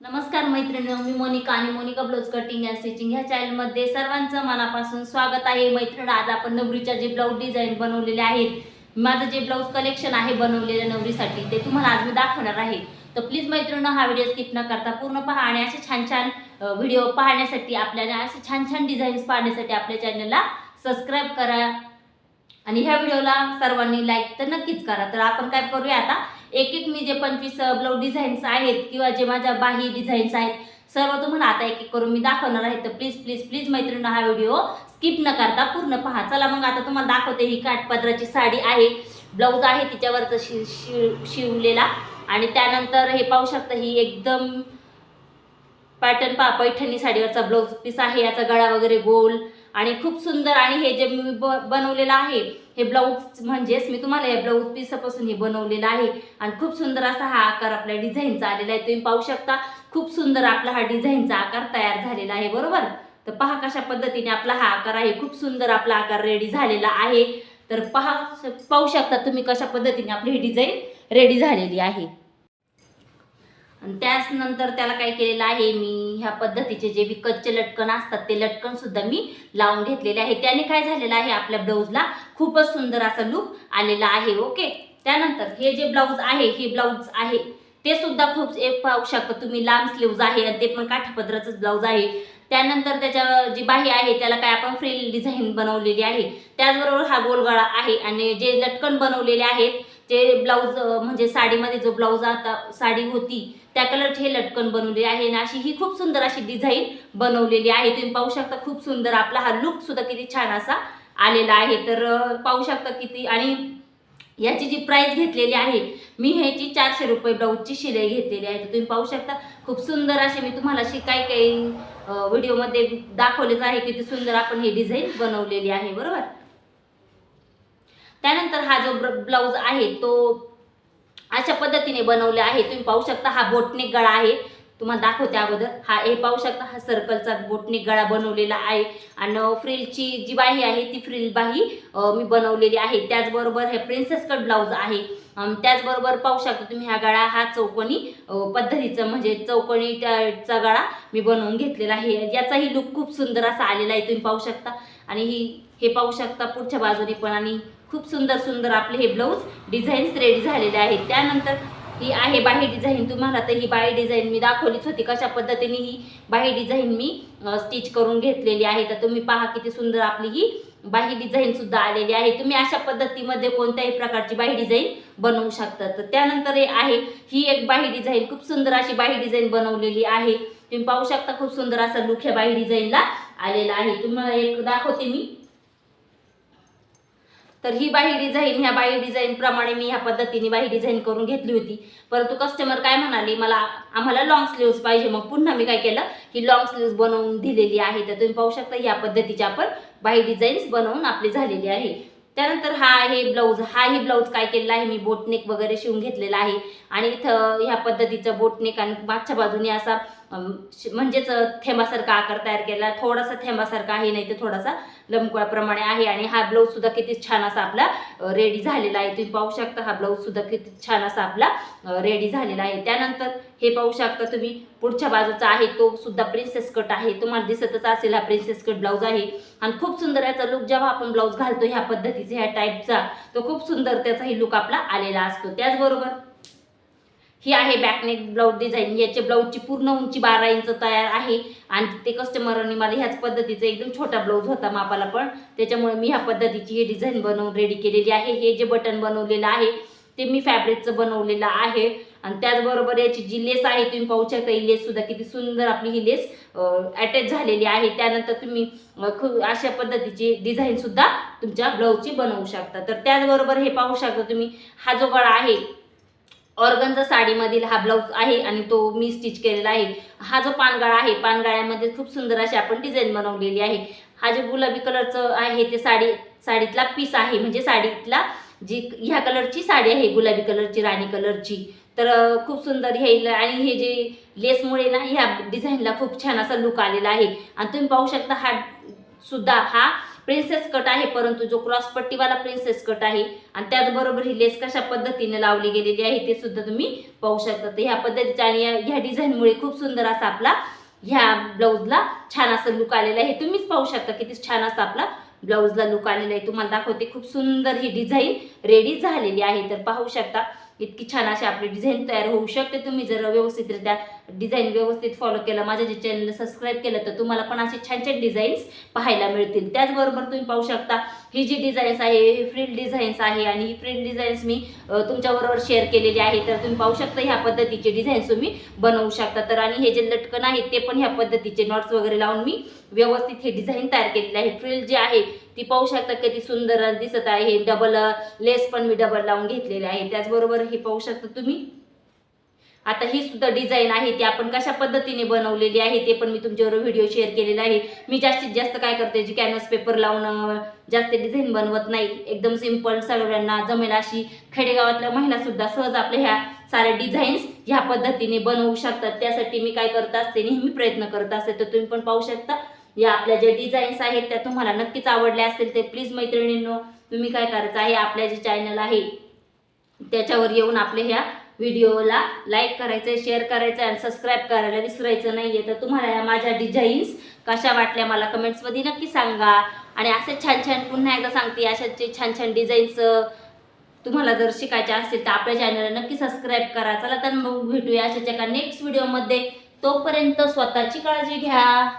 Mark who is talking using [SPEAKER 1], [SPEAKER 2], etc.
[SPEAKER 1] नमस्कार मैत्रिणी मी मोनिका आणि Monika blouse cutting and stitching ह्या चॅनलमध्ये सर्वांचं मनापासून स्वागत आहे. मैत्रिणी आज आपण नवरीच्या जे ब्लाऊज डिझाईन बनवलेले आहेत माझं जे ब्लाऊज कलेक्शन आहे बनवलेलं नवरीसाठी ते तुम्हाला आज मी दाखवणार आहे. तर प्लीज मैत्रिणी हा व्हिडिओ स्किप न करता पूर्ण पहा आणि असे छान छान व्हिडिओ पाहण्यासाठी आपल्याला असे छान छान डिझाईन्स पाहण्यासाठी आपल्या चॅनलला सबस्क्राईब करा. आणि ह्या व्हिडिओला सर्वांनी लाईक तर नक्कीच करा. तर आपण काय करूया आता? एक एक मी जे पंचवीस ब्लाऊज डिझाईन्स आहेत किंवा जे माझ्या बाही डिझाईन्स आहेत सर्व तुम्हाला आता एक एक करून मी दाखवणार आहे. तर प्लीज प्लीज प्लीज मैत्रिणी हा व्हिडिओ स्किप न करता पूर्ण पहा. चला मग आता तुम्हाला दाखवते ही काठपदराची साडी आहे. ब्लाऊज आहे तिच्यावरचं शि शिव शिवलेला. आणि त्यानंतर हे पाहू शकता ही एकदम पॅटर्न पा पैठणी साडीवरचा ब्लाऊज पीस आहे. याचा गळा वगैरे गोल. आणि खूप सुंदर आणि हे जे मी ब बनवलेलं आहे हे ब्लाऊज म्हणजेच मी तुम्हाला या ब्लाऊज पीसापासून हे बनवलेलं आहे. आणि खूप सुंदर असा हा आकार आपल्या डिझाईनचा आलेला आहे. तुम्ही पाहू शकता खूप सुंदर आपला हा डिझाईनचा आकार तयार झालेला आहे बरोबर? तर पहा कशा पद्धतीने आपला हा आकार आहे. खूप सुंदर आपला आकार रेडी झालेला आहे. तर पहा पाहू शकता तुम्ही कशा पद्धतीने आपली ही डिझाईन रेडी झालेली आहे. आणि त्याच नंतर त्याला काय केलेलं आहे मी ह्या पद्धतीचे जे विकतचे लटकन असतात ते लटकन सुद्धा मी लावून घेतलेले आहे. त्याने काय झालेलं आहे आपल्या ब्लाऊजला खूपच सुंदर असा लुक आलेला आहे ओके त्यानंतर हे जे ब्लाऊज आहे हे ब्लाऊज आहे ते सुद्धा खूप एक पाहू शकता तुम्ही लांब स्लीव्ज आहे आणि ते पण काठापदराचंच ब्लाऊज आहे. त्यानंतर त्याच्या जी बाही आहे त्याला काय आपण फ्रील डिझाईन बनवलेली आहे. त्याचबरोबर हा गोलगळा आहे आणि जे लटकन बनवलेले आहेत ते ब्लाऊज म्हणजे साडीमध्ये जो ब्लाऊज आता साडी होती त्या कलरचे हे लटकन बनवले आहे आणि अशी ही खूप सुंदर अशी डिझाईन बनवलेली आहे. तुम्ही पाहू शकता खूप सुंदर आपला हा लुक सुद्धा किती छान असा आलेला आहे. तर पाहू शकता किती आणि याची जी प्राइस घेतलेली आहे मी ह्याची चारशे रुपये ब्लाऊजची शिलाई घेतलेली आहे. तर तुम्ही पाहू शकता खूप सुंदर असे मी तुम्हाला अशी काही काही व्हिडिओमध्ये दाखवलेच आहे किती सुंदर आपण ही डिझाईन बनवलेली आहे. बरोबर? त्यानंतर हा जो ब्लाऊज आहे तो अशा पद्धतीने बनवले आहे. तुम्ही पाहू शकता हा बोटनेक गळा आहे. तुम्हाला दाखवते अगोदर. हा हे पाहू शकता हा सर्कलचा बोटनेक गळा बनवलेला आहे. आणि फ्रिलची जी बाही आहे ती फ्रिल बाही मी बनवलेली आहे. त्याचबरोबर हे प्रिन्सेस कट ब्लाऊज आहे त्याचबरोबर पाहू शकता तुम्ही हा गळा हा चौकोनी पद्धतीचं म्हणजे चौकोनी चा गळा मी बनवून घेतलेला आहे. याचाही लुक खूप सुंदर असा आलेला आहे. तुम्ही पाहू शकता. आणि ही हे पाहू शकता पुढच्या बाजूने पण. आणि खूप सुंदर सुंदर आपले हे ब्लाऊज डिझाईन्स रेडी झालेले आहेत. त्यानंतर ही आहे बाही डिझाईन. तुम्हाला तर ही बाही डिझाईन मी दाखवलीच होती. कशा पद्धतीने ही बाही डिझाईन मी स्टिच करून घेतलेली आहे. तर तुम्ही पहा किती सुंदर आपली ही बाही डिझाईन सुद्धा आलेली आहे. तुम्ही अशा पद्धतीमध्ये कोणत्याही प्रकारची बाही डिझाईन बनवू शकता. तर त्यानंतर हे आहे ही एक बाही डिझाईन. खूप सुंदर अशी बाही डिझाईन बनवलेली आहे. तुम्ही पाहू शकता खूप सुंदर असा लुक ह्या बाही डिझाईनला आलेला आहे. तुम्हाला एक दाखवते मी. तर ही बाही डिझाईन ह्या बाही डिझाईन प्रमाणे मी ह्या पद्धतीने बाही डिझाईन करून घेतली होती. परंतु कस्टमर काय म्हणाले मला आम्हाला लॉंग स्लीव्स पाहिजे. मग पुन्हा मी काय केलं ही लॉंग स्लीव्स बनवून दिलेली आहे. तर तुम्ही पाहू शकता ह्या पद्धतीची आपण बाही डिझाईन्स बनवून आपली झालेली आहे. त्यानंतर हा आहे ब्लाऊज हा ही ब्लाऊज काय केलेला आहे मी बोटनेक वगैरे शिवून घेतलेला आहे. आणि इथं ह्या पद्धतीचं बोटनेक आणि मागच्या बाजूने असा म्हणजेच थेंबासारखा आकार तयार केला. थोडासा थेंबासारखा आहे नाही तर थोडासा लंबकोळाप्रमाणे आहे. आणि हा ब्लाऊज सुद्धा किती छान असा आपला रेडी झालेला आहे. तुम्ही पाहू शकता हा ब्लाऊज सुद्धा किती छान असा आपला रेडी झालेला आहे. त्यानंतर हे पाहू शकता तुम्ही पुढच्या बाजूचा आहे तो सुद्धा प्रिन्सेस कट आहे. तुम्हाला दिसतच असेल हा प्रिन्सेस कट ब्लाऊज आहे. आणि खूप सुंदर याचा लुक जेव्हा आपण ब्लाऊज घालतो ह्या पद्धतीचा ह्या टाईपचा तो खूप सुंदर त्याचाही लुक आपला आलेला असतो. त्याचबरोबर ही आहे बॅकनेक ब्लाऊज डिझाईन याच्या ब्लाऊजची पूर्ण उंची बारा इंच तयार आहे. आणि ते कस्टमरांनी मला ह्याच पद्धतीचा एकदम छोटा ब्लाऊज होता मापाला पण. त्याच्यामुळे मी ह्या पद्धतीची ही डिझाईन बनवून रेडी केलेली आहे. हे जे बटन बनवलेलं आहे ते मी फॅब्रिकचं बनवलेलं आहे. आणि त्याचबरोबर याची जी लेस आहे तुम्ही पाहू शकता ही लेस सुद्धा किती सुंदर आपली ही लेस अटॅच झालेली आहे. त्यानंतर तुम्ही अशा पद्धतीची डिझाईन सुद्धा तुमच्या ब्लाऊजची बनवू शकता. तर त्याचबरोबर हे पाहू शकता तुम्ही हा जो गळा आहे ऑर्गनचा साडीमधील हा ब्लाऊज आहे आणि तो मी स्टिच केलेला आहे. हा जो पानगाळा आहे पानगाळ्यामध्ये खूप सुंदर अशी आपण डिझाईन बनवलेली आहे. हा जो गुलाबी कलरचं आहे ते साडी साडीतला पीस आहे. म्हणजे साडीतला जी ह्या कलरची साडी आहे गुलाबी कलरची राणी कलरची तर खूप सुंदर हे आणि हे जे लेसमुळे ना ह्या डिझाईनला खूप छान असा लुक आलेला आहे. आणि तुम्ही पाहू शकता हा सुद्धा हा प्रिन्सेस कट आहे परंतु जो क्रॉस पट्टीवाला प्रिन्सेस कट आहे आणि त्याचबरोबर ही लेस कशा पद्धतीने लावली गेलेली आहे ते सुद्धा तुम्ही पाहू शकता. तर ह्या पद्धतीच्या आणि ह्या डिझाईनमुळे खूप सुंदर असा आपला ह्या ब्लाऊजला छान असं लुक आलेला आहे. तुम्हीच पाहू शकता किती छान असा आपला ब्लाऊजला लुक आलेला आहे. तुम्हाला दाखवते खूप सुंदर ही डिझाईन रेडी झालेली आहे. तर पाहू शकता इतकी छान अशी आपली डिझाईन तयार होऊ शकते. तुम्ही जर व्यवस्थितरित्या डिझाईन व्यवस्थित फॉलो केलं माझ्या जे चॅनल सबस्क्राईब केलं तर तुम्हाला पण असे छान छान डिझाईन्स पाहायला मिळतील. त्याचबरोबर तुम्ही पाहू शकता ही जी डिझाईन्स आहे ही फ्रिल डिझाईन्स आहे आणि ही फ्रिल डिझाईन्स मी तुमच्याबरोबर शेअर केलेली आहे. तर तुम्ही पाहू शकता ह्या पद्धतीचे डिझाईन्स तुम्ही बनवू शकता. तर आणि हे जे लटकन आहेत ते पण ह्या पद्धतीचे नॉट्स वगैरे लावून मी व्यवस्थित हे डिझाईन तयार केलेली आहे. फ्रिल जे आहे ती पाहू शकता किती सुंदर दिसत आहे. डबल लेस पण मी डबल लावून घेतलेले आहे. त्याचबरोबर हे पाहू शकता तुम्ही. आता ही सुद्धा डिझाईन आहे. ती आपण कशा पद्धतीने बनवलेली आहे ते पण मी तुमच्यावर व्हिडिओ शेअर केलेला आहे. मी जास्तीत जास्त काय करते जी कॅनव्हास पेपर लावून जास्त डिझाईन बनवत नाही. एकदम सिंपल सगळ्यांना जमेल अशी खेडेगावातल्या महिला सुद्धा सहज आपल्या ह्या साऱ्या डिझाईन्स ह्या पद्धतीने बनवू शकतात. त्यासाठी मी काय करत असते नेहमी प्रयत्न करत असते. तर तुम्ही पण पाहू शकता. या आपल्या ज्या डिझाईन्स आहेत त्या तुम्हाला नक्कीच आवडल्या असतील ते प्लीज मैत्रिणींनो तुम्ही काय करायचं आहे आपल्या जे चॅनल आहे त्याच्यावर येऊन आपले ह्या व्हिडिओला लाईक करायचं आहे शेअर करायचं आहे आणि सबस्क्राईब करायला विसरायचं नाही आहे तर तुम्हाला या माझ्या डिझाईन्स कशा वाटल्या मला कमेंट्समध्ये नक्की सांगा. आणि असे छान छान पुन्हा एकदा सांगते अशाचे छान छान डिझाईन्स तुम्हाला जर शिकायचे असतील तर आपल्या चॅनलला नक्की सबस्क्राईब करा. चला तर मग भेटूया अशाच्या का नेक्स्ट व्हिडिओमध्ये तोपर्यंत स्वतःची काळजी घ्या.